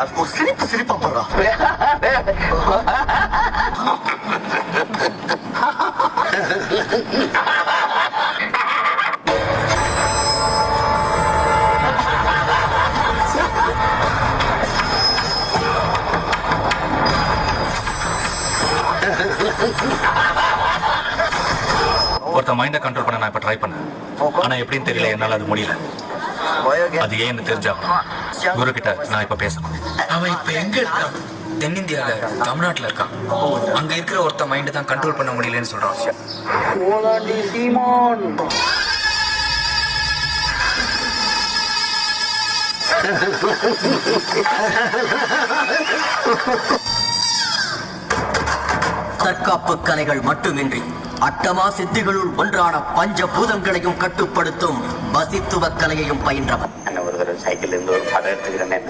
அது ஒரு சிரிப்பு சிரிப்பா போடுறான் ஒருத்த மைண்டை கண்ட்ரோல் பண்ண நான் இப்ப ட்ரை பண்ணேன். ஆனா எப்படின்னு தெரியல என்னால அது முடியல. அது ஏன்னு தெரிஞ்சாகணும். குரு கிட்ட நான் இப்ப பேசணும். அவன் இப்ப எங்க இருக்கான்? தென்னிந்தியால தமிழ்நாட்டுல இருக்கான். அங்க இருக்கிற ஒருத்த மைண்ட் தான் கண்ட்ரோல் பண்ண முடியலன்னு சொல்றான். தற்காப்பு கலைகள் மட்டுமின்றி அட்டமா சித்திகளுள் ஒன்றான பஞ்ச பூதங்களையும் கட்டுப்படுத்தும் வசித்துவ கலையையும் பயின்றவன் ஒரு சைக்கிள் இருந்து ஒரு படம் எடுத்துக்கிறேன்.